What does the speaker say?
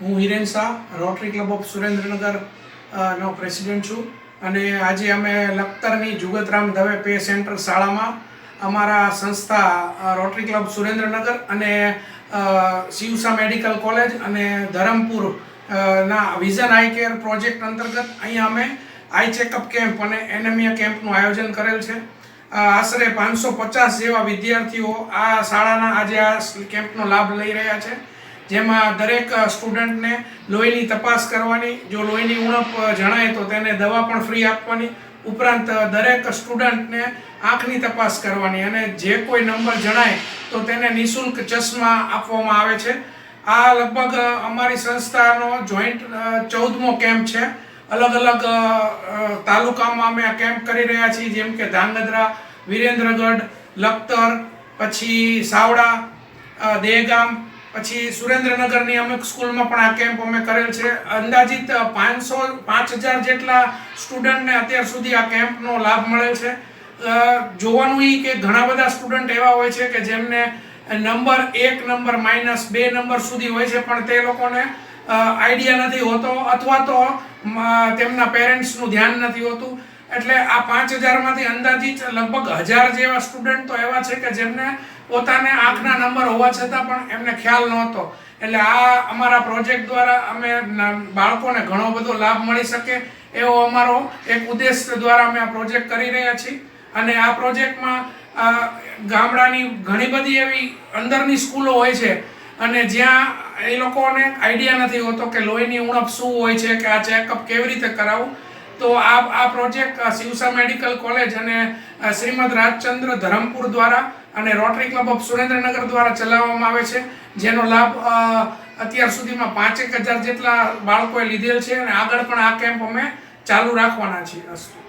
હું Hiren Shah Rotary Club of Surendranagar no president છું. અને આજે અમે લખતરની જુગતરામ દવે પે સેન્ટર શાળામાં અમારા સંસ્થા રોટરી ક્લબ સુરેન્દ્રનગર અને શિવસા મેડિકલ કોલેજ અને ધરમપુર ના વિઝન આઈ કેર પ્રોજેક્ટ અંતર્ગત અહીંયા અમે આઈ ચેકઅપ કેમ્પ અને એનેમિયા કેમ્પનું આયોજન કરેલ છે. આશરે પાંચસો પચાસ જેવા વિદ્યાર્થીઓ આ શાળાના આજે આ કેમ્પનો લાભ લઈ રહ્યા છે. જેમાં દરેક સ્ટુડન્ટને લોહીની તપાસ કરવાની જો લોહીની ઉણપ જણાય તો તેને દવા પણ ફ્રી આપવાની. ઉપરાંત દરેક સ્ટુડન્ટને આંખની તપાસ કરવાની અને જે કોઈ નંબર જણાય તો તેને નિઃશુલ્ક ચશ્મા આપવામાં આવે છે. આ લગભગ અમારી સંસ્થાનો જોઈન્ટ ચૌદમો કેમ્પ છે. અલગ અલગ તાલુકામાં અમે આ કેમ્પ કરી રહ્યા છીએ જેમ કે ધાંગધ્રા વિરેન્દ્રગઢ લખતર પછી સાવડા અ, દહેગામ પછી સુરેન્દ્રનગરની અમુક સ્કૂલમાં પણ આ કેમ્પ અમે કરેલ છે. અંદાજિત પાંચસો, પાંચ હજાર જેટલા સ્ટુડન્ટને અત્યાર સુધી આ કેમ્પનો લાભ મળેલ છે. જોવાનું એ કે ઘણા બધા સ્ટુડન્ટ એવા હોય છે કે જેમને નંબર એક, નંબર માઇનસ બે નંબર સુધી હોય છે, પણ તે લોકોને આઈડિયા નથી હોતો અથવા તો તેમના પેરેન્ટ્સનું ધ્યાન નથી હોતું. એટલે આ પાંચ હજારમાંથી અંદાજિત લગભગ હજાર જેવા સ્ટુડન્ટ તો એવા છે કે જેમને પોતાને આંખના નંબર હોવા છતાં પણ એમને ખ્યાલ નહોતો. એટલે આ અમારા પ્રોજેક્ટ દ્વારા અમે બાળકોને ઘણો બધો લાભ મળી શકે એવો અમારો એક ઉદ્દેશ દ્વારા અમે આ પ્રોજેક્ટ કરી રહ્યા છીએ. અને આ પ્રોજેક્ટમાં ગામડાની ઘણી બધી એવી અંદરની સ્કૂલો હોય છે. અને જ્યાં એ લોકોને આઈડિયા નથી હોતો કે લોહીની ઉણપ શું હોય છે, કે આ ચેકઅપ કેવી રીતે કરાવવું. તો આ આ પ્રોજેક્ટ શિવસા મેડિકલ કોલેજ અને શ્રીમદ રાજચંદ્ર ધરમપુર દ્વારા અને રોટરી ક્લબ ઓફ સુરેન્દ્રનગર દ્વારા ચલાવવામાં આવે છે, જેનો લાભ અત્યાર સુધીમાં પાંચેક હજાર જેટલા બાળકોએ લીધેલ છે અને આગળ પણ આ કેમ્પ અમે ચાલુ રાખવાના છીએ અસ્તુ